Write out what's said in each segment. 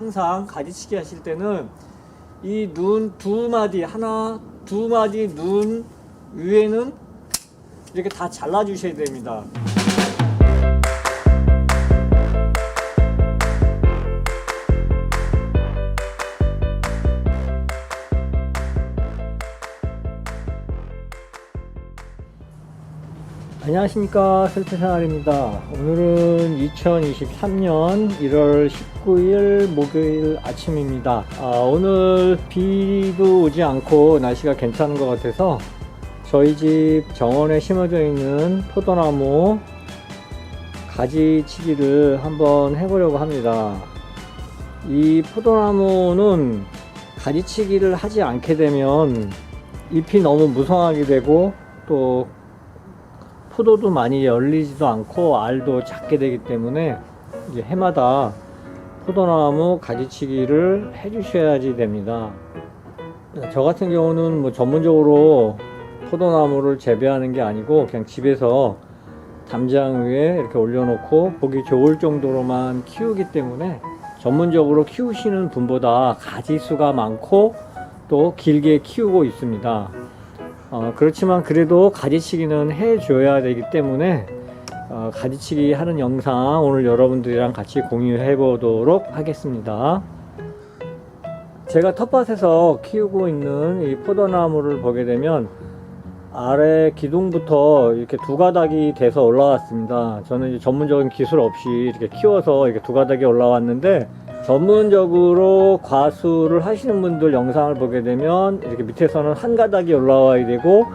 항상 가지치기 하실 때는 이 눈 두 마디 하나 두 마디 눈 위에는 이렇게 다 잘라 주셔야 됩니다. 안녕하십니까 설태생활입니다. 오늘은 2023년 1월 19일 목요일 아침입니다. 아, 오늘 비도 오지 않고 날씨가 괜찮은 것 같아서 저희 집 정원에 심어져 있는 포도나무 가지치기를 한번 해보려고 합니다. 이 포도나무는 가지치기를 하지 않게 되면 잎이 너무 무성하게 되고 또 포도도 많이 열리지도 않고 알도 작게 되기 때문에 이제 해마다 포도나무 가지치기를 해주셔야지 됩니다. 저 같은 경우는 뭐 전문적으로 포도나무를 재배하는 게 아니고 그냥 집에서 담장 위에 이렇게 올려놓고 보기 좋을 정도로만 키우기 때문에 전문적으로 키우시는 분보다 가지 수가 많고 또 길게 키우고 있습니다. 어, 그렇지만 그래도 가지치기는 해줘야 되기 때문에 어, 가지치기 하는 영상 오늘 여러분들이랑 같이 공유해 보도록 하겠습니다. 제가 텃밭에서 키우고 있는 이 포도나무를 보게 되면 아래 기둥부터 이렇게 두 가닥이 돼서 올라왔습니다. 저는 전문적인 기술 없이 이렇게 키워서 이렇게 두 가닥이 올라왔는데 전문적으로 과수를 하시는 분들 영상을 보게 되면 이렇게 밑에서는 한 가닥이 올라와야 되고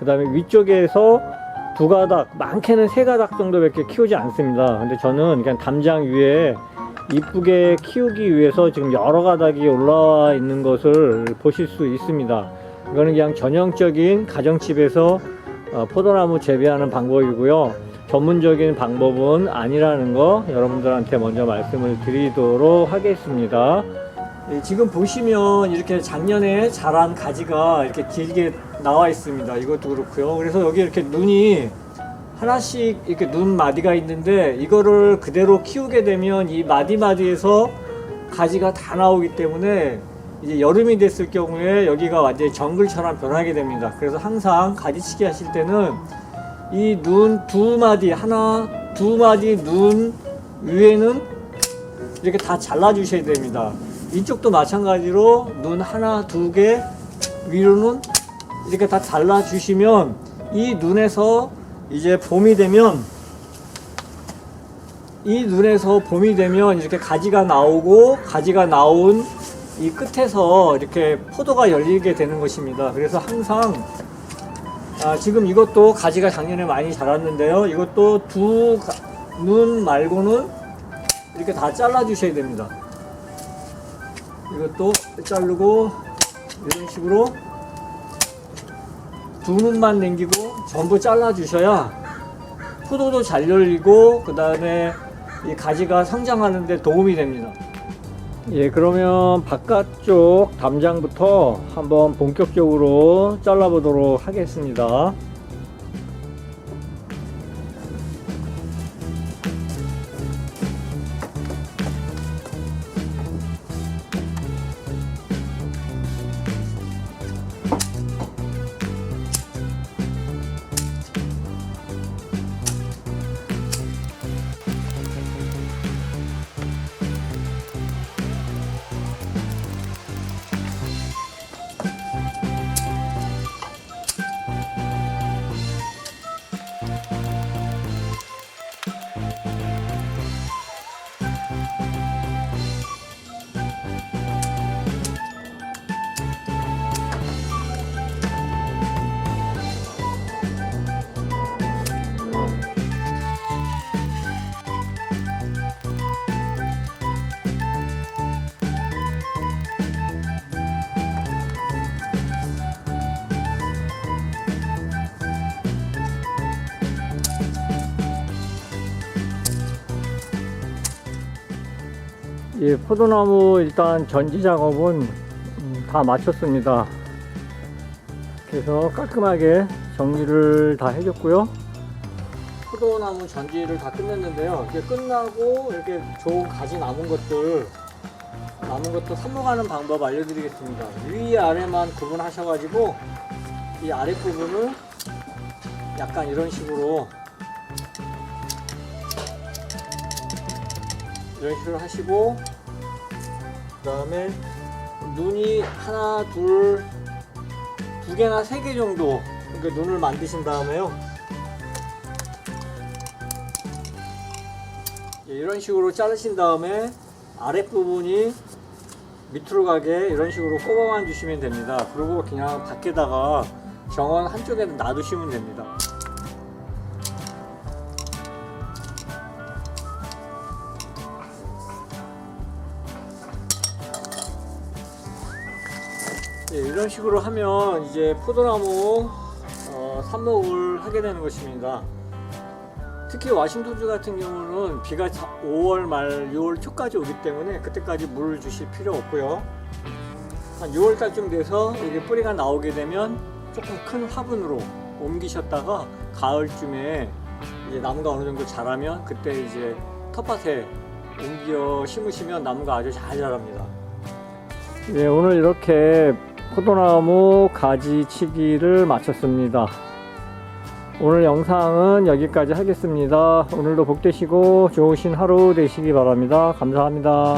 그 다음에 위쪽에서 두 가닥 많게는 세 가닥 정도밖에 키우지 않습니다. 근데 저는 그냥 담장 위에 이쁘게 키우기 위해서 지금 여러 가닥이 올라와 있는 것을 보실 수 있습니다. 이거는 그냥 전형적인 가정집에서 어, 포도나무 재배하는 방법이고요 전문적인 방법은 아니라는 거 여러분들한테 먼저 말씀을 드리도록 하겠습니다. 예, 지금 보시면 이렇게 작년에 자란 가지가 이렇게 길게 나와 있습니다. 이것도 그렇고요. 그래서 여기 이렇게 눈이 하나씩 이렇게 눈 마디가 있는데 이거를 그대로 키우게 되면 이 마디 마디에서 가지가 다 나오기 때문에 이제 여름이 됐을 경우에 여기가 완전히 정글처럼 변하게 됩니다. 그래서 항상 가지치기 하실 때는 이 눈 두 마디 하나 두 마디 눈 위에는 이렇게 다 잘라 주셔야 됩니다. 이쪽도 마찬가지로 눈 하나 두 개 위로는 이렇게 다 잘라 주시면 이 눈에서 이제 봄이 되면 이 눈에서 봄이 되면 이렇게 가지가 나오고 가지가 나온 이 끝에서 이렇게 포도가 열리게 되는 것입니다. 그래서 항상 아, 지금 이것도 가지가 작년에 많이 자랐는데요. 이것도 두 눈 말고는 이렇게 다 잘라 주셔야 됩니다. 이것도 자르고 이런 식으로 두 눈만 남기고 전부 잘라 주셔야 포도도 잘 열리고 그 다음에 이 가지가 성장하는데 도움이 됩니다. 예, 그러면 바깥쪽 담장부터 한번 본격적으로 잘라 보도록 하겠습니다. 예, 포도나무 일단 전지 작업은 음, 다 마쳤습니다. 그래서 깔끔하게 정리를 다 해줬고요. 포도나무 전지를 다 끝냈는데요. 이렇게 끝나고 이렇게 좋은 가지 남은 것들 남은 것도 삽목하는 방법 알려드리겠습니다. 위 아래만 구분하셔가지고 이 아래 부분을 약간 이런 식으로 이런 식으로 하시고 그 다음에 눈이 하나 둘 두 개나 세 개 정도 그러니까 눈을 만드신 다음에요. 예, 이런 식으로 자르신 다음에 아랫부분이 밑으로 가게 이런 식으로 꼽아만 주시면 됩니다. 그리고 그냥 밖에다가 정원 한쪽에 놔두시면 됩니다 예, 이런 식으로 하면 이제 포도나무 어, 삽목을 하게 되는 것입니다. 특히 와싱턴주 같은 경우는 비가 5월 말 6월 초까지 오기 때문에 그때까지 물을 주실 필요 없고요. 한 6월 달쯤 돼서 이게 뿌리가 나오게 되면 조금 큰 화분으로 옮기셨다가 가을쯤에 이제 나무가 어느 정도 자라면 그때 이제 텃밭에 옮겨 심으시면 나무가 아주 잘 자랍니다. 예, 오늘 이렇게 포도나무 가지치기를 마쳤습니다. 오늘 영상은 여기까지 하겠습니다. 오늘도 복 되시고 좋으신 하루 되시기 바랍니다. 감사합니다.